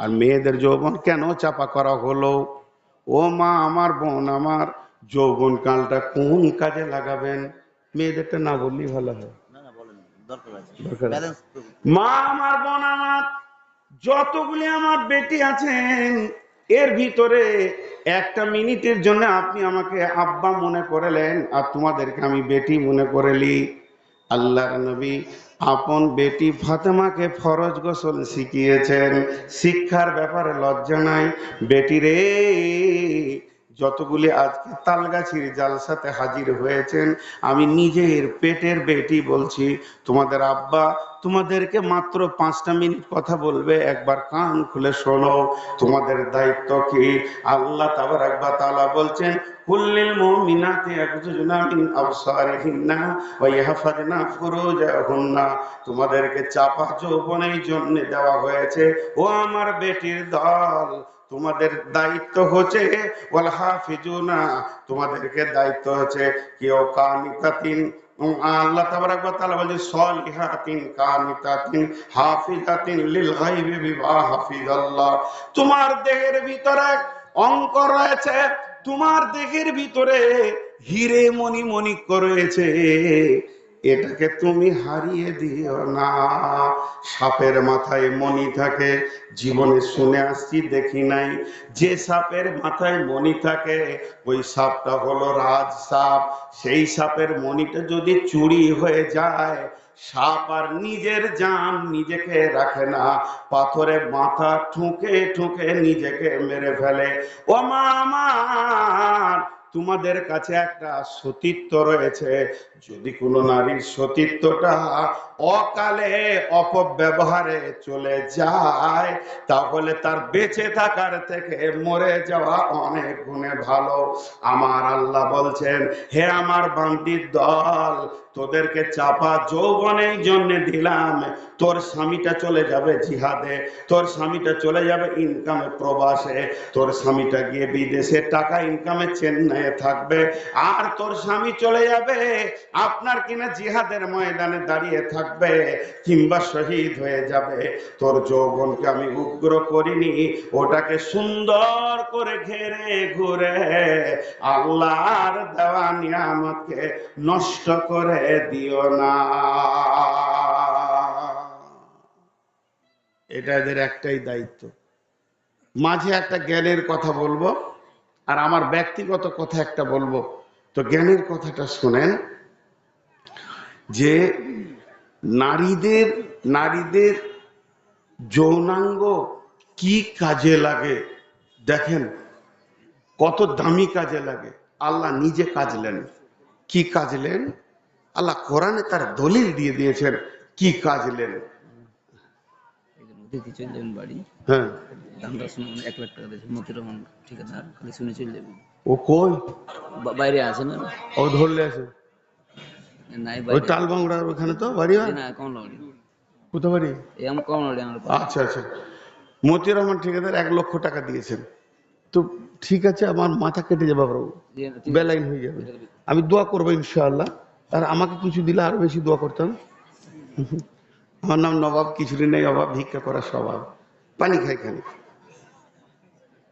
আর মেয়েদের যৌবন কেন চাপা করা হলো? ও মা আমার বোন আমার যৌবন কালটা কোন কাজে লাগাবেন? মেয়েদেরটা না বললেই ভালো হয়। মা আমার বোন আমার যতগুলি আমার বেটি আছেন এর ভিতরে একটা মিনিটের জন্য আপনি আমাকে আব্বা মনে করলেন আর তোমাদেরকে আমি বেটি মনে করেলি। আল্লাহর নবী আপন বেটি ফাতেমাকে ফরজ গোসল শিখিয়েছেন। শিক্ষার ব্যাপারে লজ্জা নাই। বেটি রে যতগুলি আজকে তালগাছির জালসাতে হাজির হয়েছেন, আমি নিজের পেটের বেটি বলছি, তোমাদের আব্বা তোমাদেরকে মাত্র পাঁচটা মিনিট কথা বলবে, একবার কান খুলে শোনো, তোমাদের দায়িত্ব কি? আল্লাহ তাবার একবার তালা বলছেন কুল্লিল মুমিনাতি ইয়াগযুজনা মিন আবসারিহিন্না ওয়া ইয়াহফাজনা ফুরুজাহুন্না। তোমাদেরকে চাপা যৌবনের জন্য দেওয়া হয়েছে, ও আমার বেটির দল তোমাদের দায়িত্ব হচ্ছে ওয়াল হাফিজুনা তোমাদেরকে দায়িত্ব হচ্ছে কেউ কানিতাতিন উম, আল্লাহ ওয়া তাআলা বলেন সলিহাতিন কানিতাতিন হাফিজাতিন লিল গায়বি বিমা হাফিজাল্লাহ। তোমার দেহের ভিতরে অঙ্ক রয়েছে তোমার দেহের ভিতরে হিরে মণি মণিক রয়েছে। এটাকে তুমি হারিয়ে দিও না। সাপের মাথায় মণি থাকে, জীবনে শুনে আসছি, দেখি নাই। যে সাপের মাথায় মণি থাকে, ওই সাপটা হলো রাজ সাপ। সেই সাপের মণিটা যদি চুরি হয়ে যায়, সাপ আর নিজের জান নিজেকে রাখে না। পাথরে মাথা ঠুকে ঠুকে নিজেকে মেরে ফেলে। ও মা আমার তোমাদের কাছে একটা সতীত্ব রয়েছে। যদি কোনো নারীর সতীত্বটা অকালে অপব্যবহারে চলে যায়। তাহলে তার বেঁচে থাকার থেকে মরে যাওয়া অনেক গুণে ভালো। আমার আল্লাহ বলছেন, হে আমার বান্দির দল, তোদেরকে চাপা যৌবনের জন্য দিলাম। তোর স্বামীটা চলে যাবে জিহাদে, তোর স্বামীটা চলে যাবে ইনকামে প্রবাসে, তোর স্বামীটা গিয়ে বিদেশে টাকা ইনকামে চেন্নাইয়ে থাকবে। আর তোর স্বামী চলে যাবে আপনার কিনা জিহাদের ময়দানে দাঁড়িয়ে থাকবে। কিংবা শহীদ হয়ে যাবে। তোর যৌবনকে আমি উগ্র করিনি, ওটাকে সুন্দর করে ঘেরে ঘুরে আল্লাহর দেওয়া নিয়ামতকে নষ্ট করে দিও না। এটা এদের একটাই দায়িত্ব। মাঝে একটা জ্ঞানের কথা বলব, আর আমার ব্যক্তিগত কথা একটা বলব। তো জ্ঞানের কথাটা শোনেন যে নারীদের নারীদের যৌনাঙ্গ কি কাজে লাগে? দেখেন কত দামি কাজে লাগে। আল্লাহ নিজে কাজলেন কি কাজলেন আল্লাহ কোরআনে তার দলিল দিয়ে দিয়েছেন কি কাজলেন হ্যাঁ। ও কই? বাইরে আছে না? ও ধরলে আছে। ওই বাইরে টাল বাংলার ওখানে তো বাড়ি হয় না কমলা বাড়ি কোথাও বাড়ি এই আমার আমার আচ্ছা আচ্ছা মতিউর রহমান ঠিকাদার এক লক্ষ টাকা দিয়েছেন তো ঠিক আছে আমার মাথা কেটে যাবে বাবু বেলাইন হয়ে যাবে আমি দোয়া করব ইনশাআল্লাহ আর আমাকে কিছু দিলে আরও বেশি দোয়া করতাম আমার নাম নবাব কিছুরই নেই অভাব ভিক্ষা করার স্বভাব পানি খাই খালি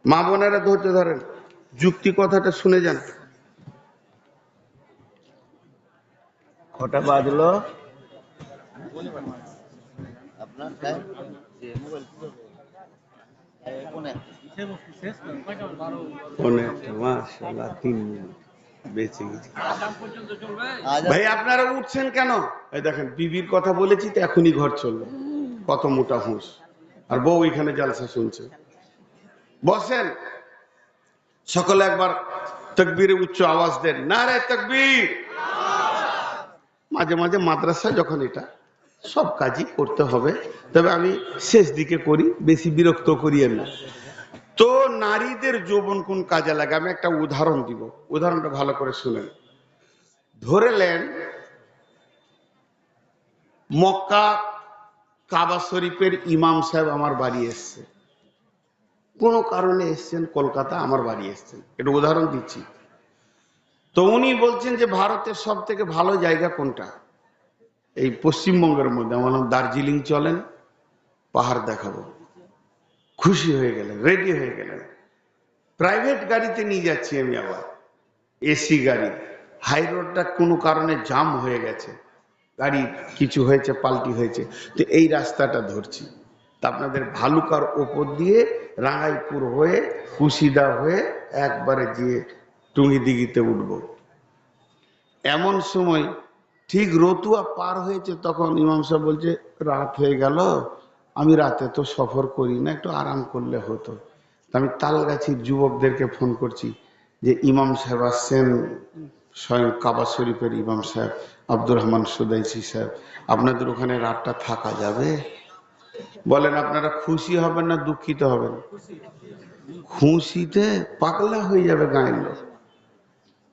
মা বোনেরা ধৈর্য ধরেন যুক্তি কথাটা শুনে যান কটা বাজলো? আপনার তিন মিনিট। বেঁচে গেছি। ভাই আপনারা উঠছেন কেন? এই দেখেন বিবির কথা বলেছি তো এখনই ঘর চলল। কত মোটা হুঁস আর বউ এখানে জালসা শুনছে। বসেন। সকলে একবার তকবীরে উচ্চ আওয়াজ দেন। না রে তকবীর! মাঝে মাঝে মাদ্রাসা যখন এটা, সব কাজই করতে হবে। তবে আমি শেষ দিকে করি, বেশি বিরক্ত করি না। তো নারীদের যৌবন কোন কাজে লাগে? আমি একটা উদাহরণ দিব। উদাহরণটা ভালো করে শুনেন। ধরেলেন মক্কা কাবা শরীফের ইমাম সাহেব আমার বাড়ি এসছে। কোনো কারণে এসছেন, কলকাতা আমার বাড়ি এসছেন। এটা উদাহরণ দিচ্ছি। তো উনি বলছেন যে ভারতের সব থেকে ভালো জায়গা কোনটা? এই পশ্চিমবঙ্গের মধ্যে। আমার দার্জিলিং চলেন, পাহাড় দেখাবো। খুশি হয়ে গেলেন রেডি হয়ে গেলেন। প্রাইভেট গাড়িতে নিয়ে যাচ্ছি আমি আবার। এসি গাড়ি। হাই রোডটা কোনো কারণে জাম হয়ে গেছে। গাড়ি কিছু হয়েছে, পাল্টি হয়েছে। তো এই রাস্তাটা ধরছি। তা আপনাদের ভালুকার ওপর দিয়ে রাঙাইপুর হয়ে কুশিদা হয়ে একবারে গিয়ে টুঙ্গি দিঘিতে উঠবো। এমন সময় ঠিক রতুয়া পার হয়েছে, তখন ইমাম সাহেব বলছে, রাত হয়ে গেল, আমি রাতে তো সফর করি না, একটু আরাম করলে হতো। আমি তালগাছির যুবকদেরকে ফোন করছি যে, ইমাম সাহেব আসছেন, স্বয়ং কাবা শরীফের ইমাম সাহেব আব্দুর রহমান সুদাইসি সাহেব, আপনাদের ওখানে রাতটা থাকা যাবে? বলেন, আপনারা খুশি হবেন না দুঃখিত হবেন? খুশিতে পাগলা হয়ে যাবে গায়ের লোক।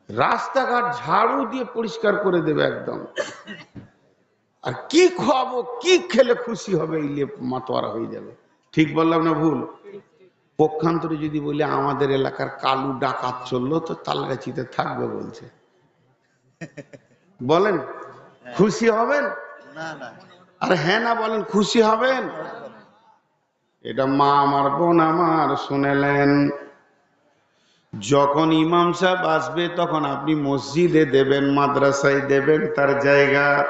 রাস্তাঘাট ঝাড়ু দিয়ে পরিষ্কার করে দেবে একদম। আর কি খাওয়াবো কি খেলে খুশি হবে এই লেপ মাতোয়ারা হয়ে যাবে। ঠিক বললাম না ভুল? পক্ষান্তরে যদি বলি আমাদের এলাকার কালু ডাকাত চলল তো তালগাছিতে থাকবে বলছে। বলেন খুশি হবেন? আর হ্যাঁ না বলেন খুশি হবেন? এটা মা আমার বোন আমার শুনেলেন। যখন ইমাম সাহেব আসবে, তখন আপনি মসজিদে দেবেন, মাদ্রাসায় দেবেন, তার জায়গা।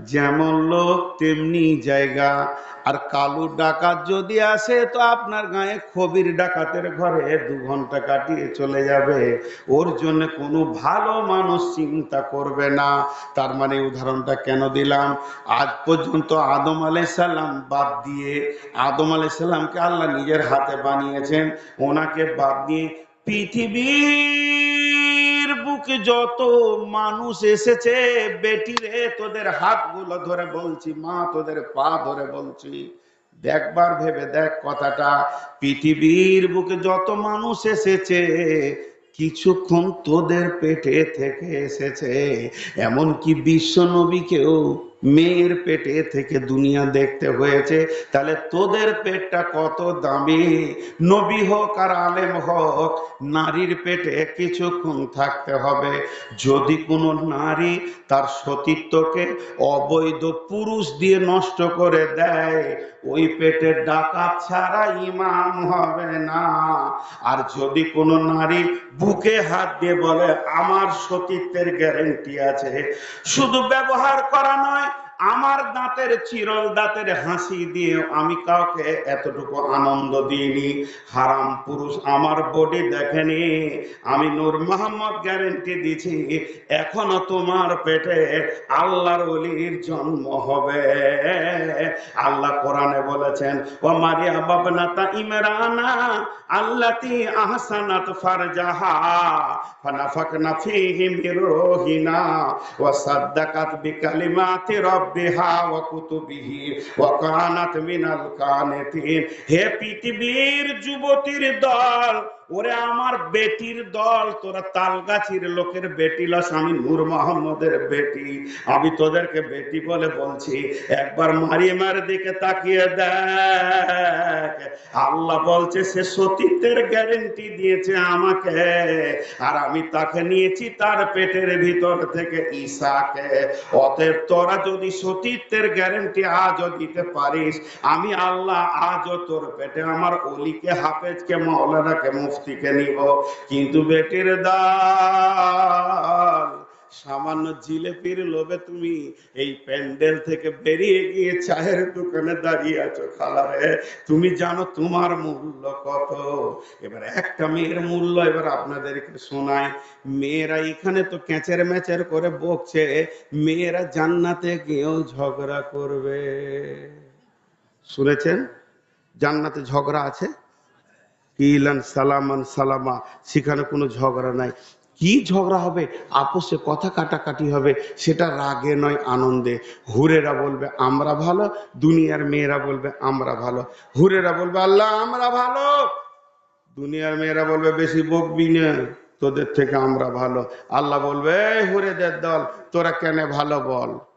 যেমন লোক, তেমনি জায়গা। আর কালু ডাকাত যদি আসে, তো আপনার গায়ে খবির ডাকাতের ঘরে দু ঘণ্টা কাটিয়ে চলে যাবে। ওর জন্য কোনো ভালো মানুষ চিন্তা করবে না। তার মানে উদাহরণটা কেন দিলাম? আজ পর্যন্ত আদম আলাইসাল্লাম বাদ দিয়ে, আদম আলাইসাল্লামকে আল্লাহ নিজের হাতে বানিয়েছেন। ওনাকে বাদ দিয়ে পৃথিবীর বুকে যত মানুষ এসেছে, বেটি রে, তোদের হাতগুলো ধরে বলছি, মা তোদের পা ধরে বলছি। দেখবার ভেবে দেখ কথাটা, পৃথিবীর বুকে যত মানুষ এসেছে, কিছুক্ষণ তোদের পেটে থেকে এসেছে। এমনকি বিশ্ব নবীকেও মেয়ের পেটে থেকে দুনিয়া দেখতে হয়েছে। তাহলে তোদের পেটটা কত দামি? নবী হোক আর আলেম হোক, নারীর পেটে কিছুক্ষণ থাকতে হবে। যদি কোনো নারী তার সতীত্বকে অবৈধ পুরুষ দিয়ে নষ্ট করে দেয়, ওই পেটে ডাকাত ছাড়া ইমাম হবে না। আর যদি কোনো নারী বুকে হাত দিয়ে বলে, আমার সতীত্বের গ্যারেন্টি আছে। শুধু ব্যবহার করা নয় আমার দাঁতের চিরল দাঁতের হাসি দিয়ে আমি কাউকে এতটুকু আনন্দ দিইনি। হারাম পুরুষ আমার বডি দেখেনি। আমি নূর মোহাম্মদ গ্যারেন্টি দিছি এখনও তোমার পেটে আল্লাহর অলির জন্ম হবে। আল্লাহ কোরআনে বলেছেন ও মারিয়া বাবনাতা ইমরানা আল্লাতি আহসানাত ফারজাহা, ফানাফাকনা ফীহি মির রূহিনা ওয়া সাদ্দাকাত বিকালিমাতি রাব্বিহা ওয়া কুতুবিহি ওয়া কানাত মিনাল কানিতিন। হে পৃথিবীর যুবতীর দল ওরে আমার বেটির দল, তোরা তালগাছির লোকের বেটি লস, আমি নূর মোহাম্মদের বেটি। আমি তোদেরকে বেটি বলে বলছি, একবার মারিয়ামের দিকে তাকিয়ে দেখ। আল্লাহ বলছে, সে সতীত্বের গ্যারেন্টি দিয়েছে আমাকে, আর আমি তাকে নিয়েছি তার পেটের ভিতর থেকে ঈশাকে। অতএব তোরা যদি সতীত্বের গ্যারেন্টি আজও দিতে পারিস, আমি আল্লাহ আজও তোর পেটে আমার অলিকে, হাফেজকে মৌলানাকে মুফতিকে নিব, কিন্তু বেটির দাল, সামান্য জিলেপির লোভে তুমি এই প্যান্ডেল থেকে বেরিয়ে গিয়ে চায়ের দোকানে দাঁড়িয়ে আছো খালারে তুমি জানো তোমার মূল্য কত? এবার একটা মেয়ের মূল্য এবার আপনাদেরকে শোনায় মেয়েরা এখানে তো ক্যাচের ম্যাচের করে বকছে, মেয়েরা জান্নাতে গিয়েও ঝগড়া করবে। শুনেছেন? জান্নাতে ঝগড়া আছে? ইলান সালামান, সালামা, সেখানে কোনো ঝগড়া নাই। কি ঝগড়া হবে? আপোষে কথা কাটাকাটি হবে, সেটা রাগে নয়, আনন্দে। হুরেরা বলবে, আমরা ভালো। দুনিয়ার মেয়েরা বলবে, আমরা ভালো। হুরেরা বলবে, আল্লাহ, আমরা ভালো। দুনিয়ার মেয়েরা বলবে, বেশি বকবি না, তোদের থেকে আমরা ভালো। আল্লাহ বলবে, "এই হুরেদের দল, তোরা কেন ভালো বল?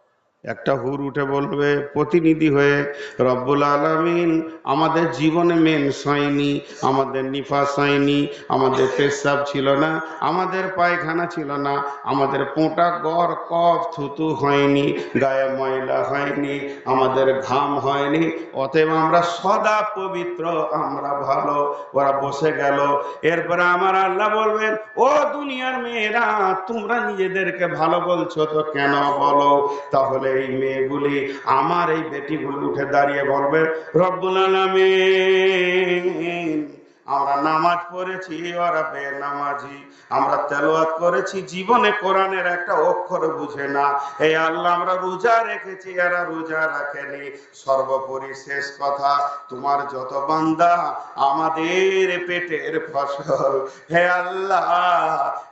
একটা হুর উঠে বলবে, প্রতিনিধি হয়ে রব্বুল আলামিন আমাদের জীবনে মেন হয়নি আমাদের নিফাস হয়নি আমাদের পেশাব ছিল না, আমাদের পায়খানা ছিল না, আমাদের পোঁটা গড় কফ থুতু হয়নি, গায়ে ময়লা হয়নি, আমাদের ঘাম হয়নি, অতএব আমরা সদা পবিত্র, আমরা ভালো। ওরা বসে গেল। এরপরে আমার আল্লাহ বলবেন, ও দুনিয়ার মেয়েরা, তোমরা নিজেদেরকে ভালো বলছো তো কেন বলো? তাহলে এই মেয়েগুলি আমার এই বেটিগুলি উঠে দাঁড়িয়ে বলবে, রব্বুল আলামিন, আমরা নামাজ পড়েছি, ওরা বেনামাজি। আমরা তেলাওয়াত করেছি, জীবনে কোরআনের একটা অক্ষর বুঝে না। এই আল্লাহ, আমরা রোজা রেখেছি, এরা রোজা রাখেনি। সর্বোপরি শেষ কথা, তোমার যত বান্দা আমাদের পেটের ফসল, হে আল্লাহ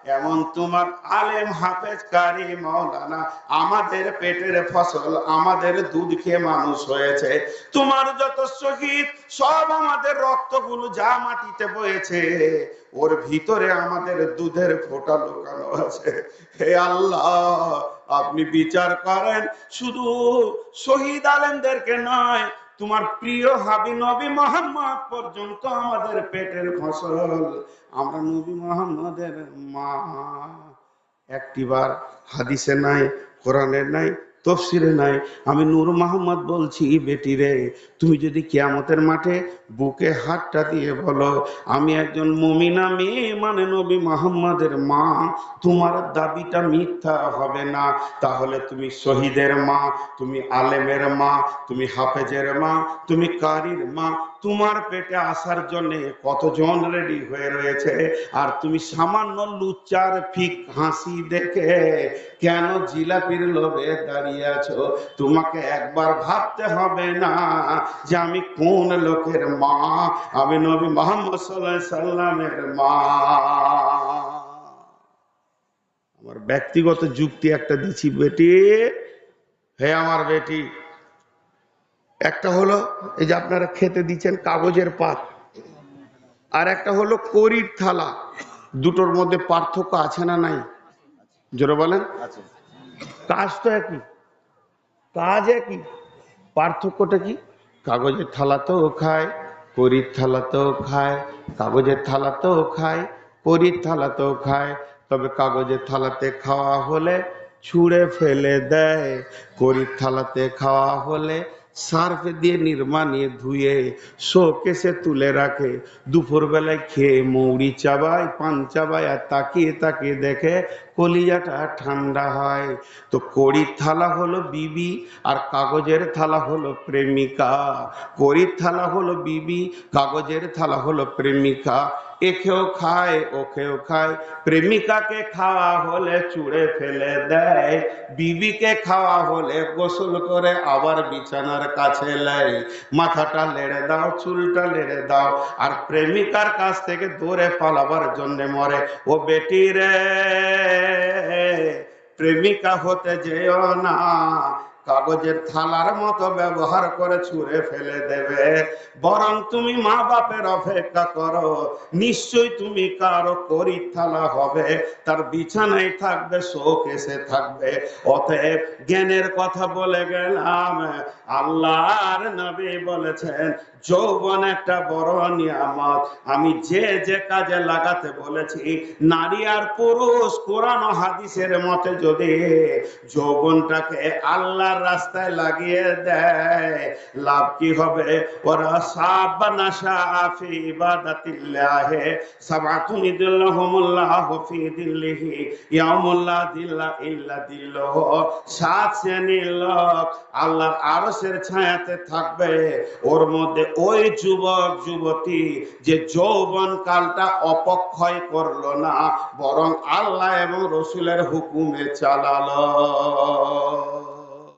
এমন তোমার আলেম হাফেজ কারি মৌলানা আমাদের পেটের ফসল, আমাদের দুধ খেয়ে মানুষ হয়েছে। তোমার যত শহীদ, সব আমাদের রক্তগুলো যা মাটিতে বয়েছে, ওর ভিতরে আমাদের দুধের ফোঁটা লুকানো আছে। হে আল্লাহ, আপনি বিচার করেন। শুধু শহীদ আলেমদেরকে নয়, তোমার প্রিয় হাবি নবী মোহাম্মদ পর্যন্ত আমাদের পেটের ফসল। আমরা নবী মোহাম্মদের মা। একটিবার হাদিসে নাই কোরআনের নাই তফসিরে নাই। আমি নূর মোহাম্মদ বলছি বেটি রে, তুমি যদি কিয়ামতের মাঠে বুকে হাতটা দিয়ে বলো, আমি একজন মমিনা মেয়ে মানে নবী মোহাম্মদের মা, তোমার দাবিটা মিথ্যা হবে না। তাহলে তুমি শহীদের মা, তুমি আলেমের মা, তুমি হাফেজের মা, তুমি কারির মা তোমার পেটে আসার জন্য কতজন রেডি হয়ে রয়েছে? আর তুমি সামান্য লুচ্চার ফিক হাসি দেখে কেন জিলাপির লোভে দাঁড়িয়ে আছো? তোমাকে একবার ভাবতে হবে না যে আমি কোন লোকের মা? আমি নবী মোহাম্মদ সাল্লামের মা। আমার ব্যক্তিগত যুক্তি একটা দিচ্ছি বেটি। হে আমার বেটি একটা হলো এই যে আপনারা খেতে দিচ্ছেন কাগজের পাত আর একটা হলো করির থালা। দুটোর মধ্যে পার্থক্য আছে না নাই? জোরে বলেন। কাজ তো একই। কাজ একই। পার্থক্যটা কি? কাগজের থালাতেও খায় করির থালাতেও খায় কাগজের থালাতেও খায় করির থালাতেও খায়। তবে কাগজের থালাতে খাওয়া হলে ছুঁড়ে ফেলে দেয় করির থালাতে খাওয়া হলে সার্ফ দিয়ে নির্মা নিয়ে ধুয়ে শোকেসে তুলে রাখে। দুপুরবেলায় খেয়ে মৌরি চাবায়, পান চাবায় আর তাকিয়ে তাকিয়ে দেখে কলিজাটা ঠান্ডা হয়। তো কড়ির থালা হলো বিবি আর কাগজের থালা হলো প্রেমিকা। কড়ির থালা হলো বিবি, কাগজের থালা হলো প্রেমিকা। একেও খায় ওকেও খায়। প্রেমিকাকে খাওয়া হলে চুড়ে ফেলে দেয়। বিবিকে খাওয়া হলে গোসল করে আবার বিছানার কাছে লেয় মাথাটা লেড়ে দাও, চুলটা লেড়ে দাও। আর প্রেমিকার কাছ থেকে দূরে পালাবার জন্যে মরে। ও বেটি রে! প্রেমিকা হতে যেও না। কাগজের থালার মতো ব্যবহার করে ছুঁড়ে ফেলে দেবে। বরং তুমি মা বাপের অপেক্ষা করো। নিশ্চয় তুমি কারও করি থালা হবে। তার বিছানায় থাকবে শোক এসে থাকবে। অতএব জ্ঞানের কথা বলে গেলাম। আল্লাহর নবী বলেছেন, যৌবন একটা বড় নিয়ামত। আমি যে যে কাজে লাগাতে বলেছি, নারী আর পুরুষ, কোরআন হাদিসের মতে যদি যৌবনটাকে আল্লাহর রাস্তায় লাগিয়ে দেয়, লাভ কি হবে? ওরা সাবানা শাফি ইবাদাতিল্লাহে সাবাতুন ইদুল্লাহুমুল্লাহ ফি দিল্লিহি ইয়াউমুল্লা দিল্লা ইল্লা দিল্লাহ। সাত শ্রেণির লোক আল্লাহর আরশের ছায়াতে থাকবে। ওর মধ্যে ওই যুবক, যুবতী যে যৌবন কালটা অপক্ষয় করল না, বরং আল্লাহ এবং রসুলের হুকুমে চালালো।